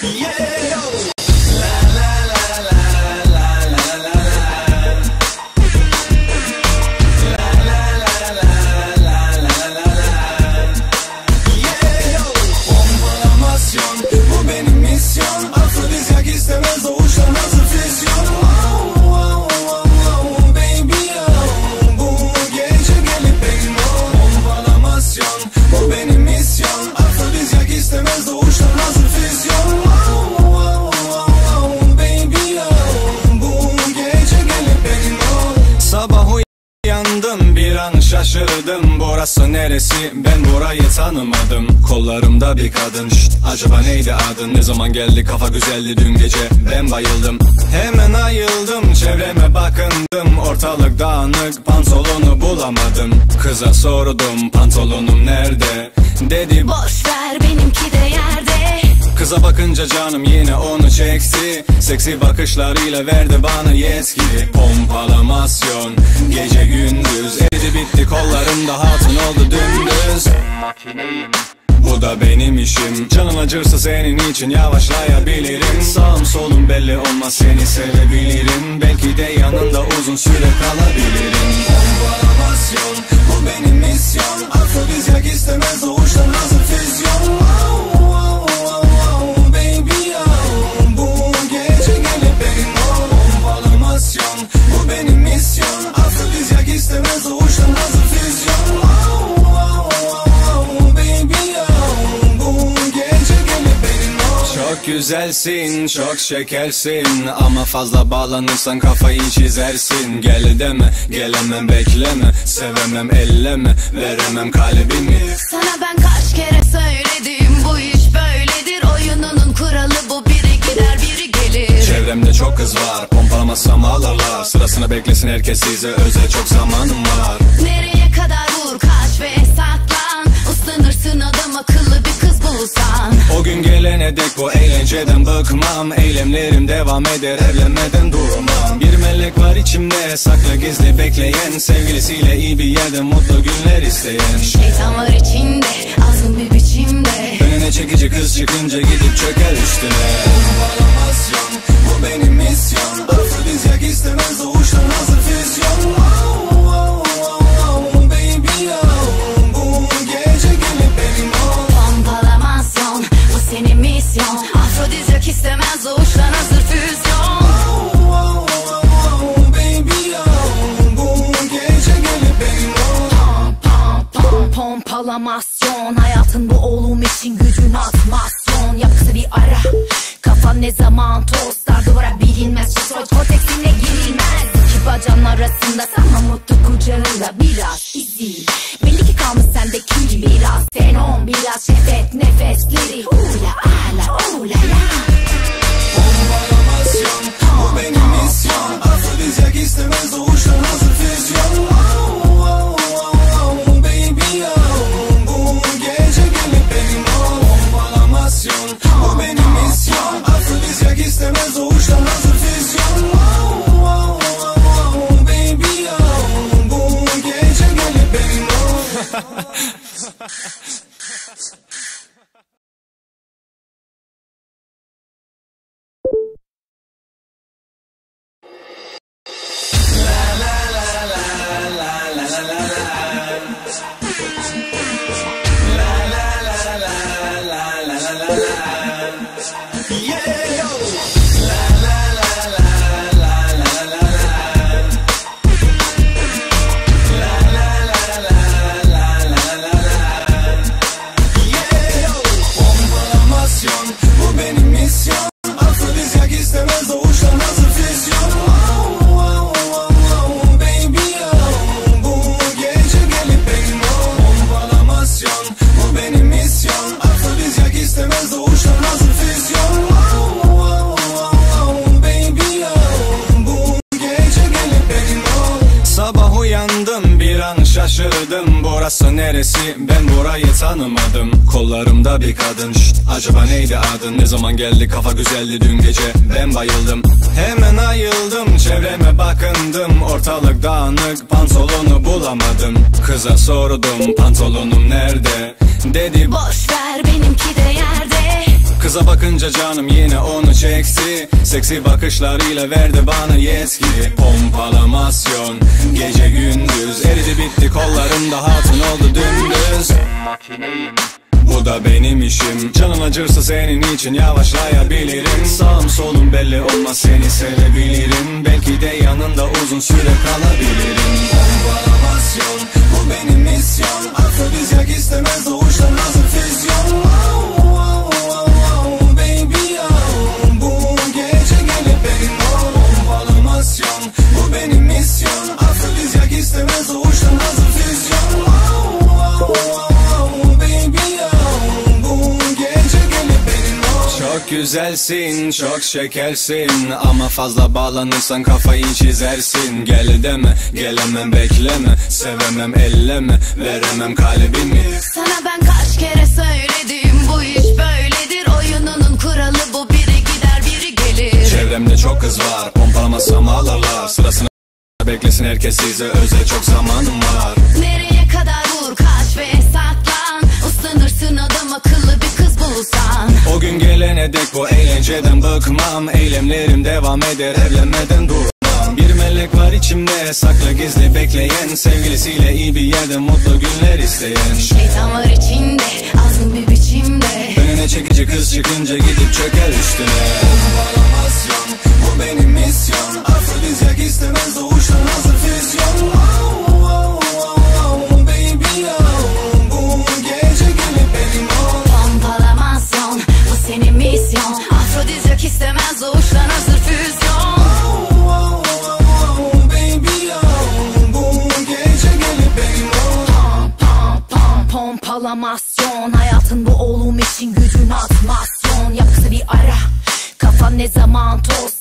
Pompalamasyon şaşırdım Burası neresi? Ben burayı tanımadım. Kollarımda bir kadın. Şşt, acaba neydi adın? Ne zaman geldi? Kafa güzeldi dün gece. Ben bayıldım. Hemen ayıldım Çevreme bakındım. Ortalık dağınık Pantolonu bulamadım. Kıza sordum pantolonum nerede? Dedi Boş ver Kıza bakınca canım yine onu çekti. Seksi bakışlarıyla verdi bana yetki. Pompalamasyon gece gündüz. Eridi bitti kollarımda hatun oldu dümdüz. Bu da benim işim. Canın acırsa senin için yavaşlayabilirim. Sağım solum belli olmaz seni sevebilirim. Belki de yanında uzun süre kalabilirim. Pompalamasyon bu benim misyon. Afrodizyak istemez doğuştan hazır füzyon güzelsin, çok şekersin. Ama fazla bağlanırsan kafayı çizersin. Gel deme, gelemem bekleme. Sevemem elleme, veremem kalbimi. Sana ben kaç kere söyledim Bu iş böyledir. Oyununun kuralı bu Biri gider biri gelir. Çevremde çok kız var, pompalamazsam ağlarlar Sırasına beklesin herkes size özel çok zamanım var. Nereye kadar vur kaç ve saklan gün gelene dek bu eğlenceden bıkmam. Eylemlerim devam eder evlenmeden durmam. Bir melek var içimde saklı gizli bekleyen. Sevgilisiyle iyi bir yerde mutlu günler isteyen. Şeytan var içinde azın bir biçimde. Önüne çekici kız çıkınca gidip çöker üstüne. Pompalamasyon bu benim misyon. Afrodizyak istemez doğuştan pompalamasyon Hayatın bu oğlum için gücün atmasyon. Yap kısa bir ara. Kafan ne zaman tostlar duvara bilinmez. Şişroid korteksine girilmez. İki bacağın arasında sana mutlu kucağında biraz izi. Belli ki kalmış sendeki biraz fenom Biraz şehvet nefesleri. Ula ala ula la Pompalamasyon bu benim misyon Afrodizyak istemez doğuştan şaşırdım Burası neresi? Ben burayı tanımadım. Kollarımda bir kadın. Şşt, acaba neydi adın? Ne zaman geldi? Kafa güzeldi dün gece. Ben bayıldım. Hemen ayıldım. Çevreme bakındım. Ortalık dağınık. Pantolonu bulamadım. Kıza sordum pantolonum nerede? Dedi Boş ver Kıza bakınca canım yine onu çekti. Seksi bakışlarıyla verdi bana yetki. Pompalamasyon Gece gündüz. Eridi bitti kollarımda hatun oldu dümdüz. Bu da benim işim. Canın acırsa senin için yavaşlayabilirim. Sağım solum belli olmaz seni sevebilirim. Belki de yanında uzun süre kalabilirim. Pompalamasyon bu benim misyon. Afrodizyak Çok güzelsin, çok şekersin. Ama fazla bağlanırsan kafayı çizersin. Gel deme, gelemem bekleme. Sevemem elleme, veremem kalbimi. Sana ben kaç kere söyledim bu iş böyledir. Oyununun kuralı bu biri gider biri gelir. Çevremde çok kız var, pompalamazsam ağlarlar Sırasını beklesin herkes size özel çok zamanım var. Nereye kadar vur kaç ve saklan. Uslanırsın adam akıllı bulsan O gün gelene dek bu eğlenceden bıkmam. Eylemlerim devam eder evlenmeden durmam. Bir melek var içimde saklı gizli bekleyen. Sevgilisiyle iyi bir yerde mutlu günler isteyen. Şeytan var içinde azgın bir biçimde. Önüne çekici kız çıkınca gidip çöker üstüne. Pompalamasyon bu benim misyon. Afrodizyak istemez doğuştan hazır pompalamasyon Hayatın bu oğlum için gücün atmasyon. Yap kısa bir ara. Kafan ne zaman tostlar